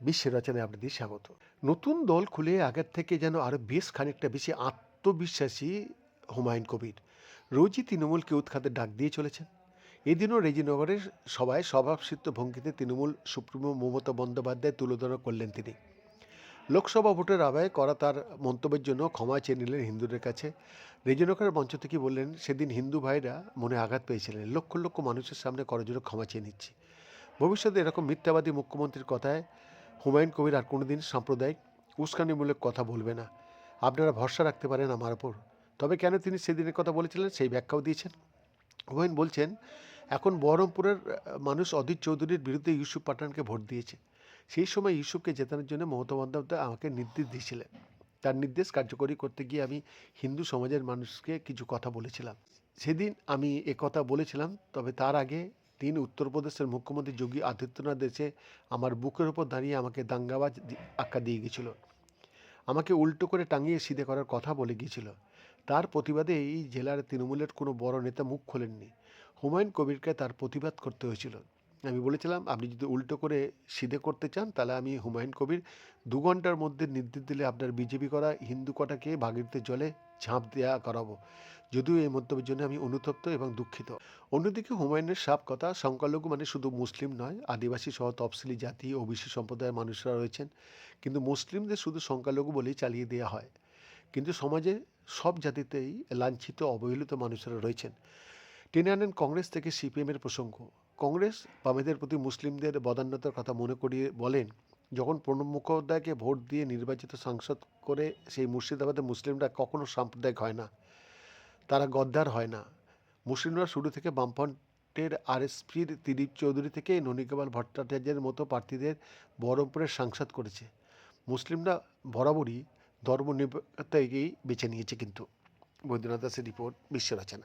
বিশ্বের রচনায় আপনাদের স্বাগত। নতুন দল খুলে আগের থেকে যেন আরও বেশ খানিকটা বেশি আত্মবিশ্বাসী হুমায়ুন কবির। রোজই তৃণমূলকে উৎখাতের ডাক দিয়ে চলেছেন। এদিনও রেজিনগরের সভায় স্বভাবসিদ্ধ ভঙ্গিতে তৃণমূল সুপ্রিমো মমতা বন্দ্যোপাধ্যায় তুলোধনা করলেন তিনি। লোকসভা ভোটের আবায় করা তার মন্তব্যের জন্য ক্ষমা চেয়ে নিলেন হিন্দুদের কাছে। রেজিনগরের মঞ্চ থেকে বললেন, সেদিন হিন্দু ভাইরা মনে আঘাত পেয়েছিলেন। লক্ষ লক্ষ মানুষের সামনে করার জন্য ক্ষমা চেয়ে নিচ্ছি। ভবিষ্যতে এরকম মিথ্যাবাদী মুখ্যমন্ত্রীর কথায় হুমায়ুন কবির আর কোনোদিন সাম্প্রদায়িক উস্কানিমূলক কথা বলবে না। আপনারা ভরসা রাখতে পারেন আমার ওপর। তবে কেন তিনি সেদিনের কথা বলেছিলেন সেই ব্যাখ্যাও দিয়েছেন। হুমায়ুন বলছেন, এখন বহরমপুরের মানুষ অধীর চৌধুরীর বিরুদ্ধে ইউসুফ পাঠানকে ভোট দিয়েছে। সেই সময় ইউসুফকে জেতানোর জন্য মমতা বন্দ্যোপাধ্যায় আমাকে নির্দেশ দিয়েছিলেন। তার নির্দেশ কার্যকরী করতে গিয়ে আমি হিন্দু সমাজের মানুষকে কিছু কথা বলেছিলাম। সেদিন আমি কথা বলেছিলাম, তবে তার আগে তিনি উত্তরপ্রদেশের মুখ্যমন্ত্রী যোগী আদিত্যনাথ এসে আমার বুকের ওপর দাঁড়িয়ে আমাকে দাঙ্গাবাজ আখ্যা দিয়ে গেছিল আমাকে উল্টো করে টাঙিয়ে সিধে করার কথা বলে গিয়েছিল। তার প্রতিবাদে এই জেলার তৃণমূলের কোনো বড় নেতা মুখ খোলেননি। হুমায়ুন কবিরকে তার প্রতিবাদ করতে হয়েছিল। আমি বলেছিলাম, আপনি যদি উল্টো করে সিধে করতে চান, তাহলে আমি হুমায়ুন কবির দু ঘণ্টার মধ্যে নির্দেশ দিলে আপনার বিজেপি করা হিন্দু কটাকে ভাগীরথীর জলে ঝাঁপ দেওয়া করাবো। যদিও এই মন্তব্যের জন্য আমি অনুতপ্ত এবং দুঃখিত। অন্যদিকে হুমায়ুনের সাপ কথা, সংখ্যালঘু মানে শুধু মুসলিম নয়, আদিবাসী সহ তফসিলি জাতি ও ওবিসি সম্প্রদায়ের মানুষরা রয়েছেন। কিন্তু মুসলিমদের শুধু সংখ্যালঘু বলেই চালিয়ে দেওয়া হয়। কিন্তু সমাজে সব জাতিতেই লাঞ্ছিত, অবহেলিত মানুষেরা রয়েছেন। টেনে আনেন কংগ্রেস থেকে সিপিএমের প্রসঙ্গ। কংগ্রেস বামেদের প্রতি মুসলিমদের বদান্যতার কথা মনে করিয়ে বলেন, যখন প্রণব মুখোপাধ্যায়কে ভোট দিয়ে নির্বাচিত সাংসদ করে সেই মুর্শিদাবাদের মুসলিমরা কখনো সাম্প্রদায়িক হয় না, তারা গদ্দার হয় না। মুসলিমরা শুরু থেকে বামফ্রন্টের আরএসপির দিলীপ চৌধুরী থেকে ননিকেবাল ভট্টাচার্যের মতো প্রার্থীদের বহরমপুরের সাংসদ করেছে। মুসলিমরা বরাবরই ধর্মনিরপেক্ষতাকেই বেছে নিয়েছে কিন্তু। বৈদ্যনাথ দাসের রিপোর্ট বিশ্ব রচনা।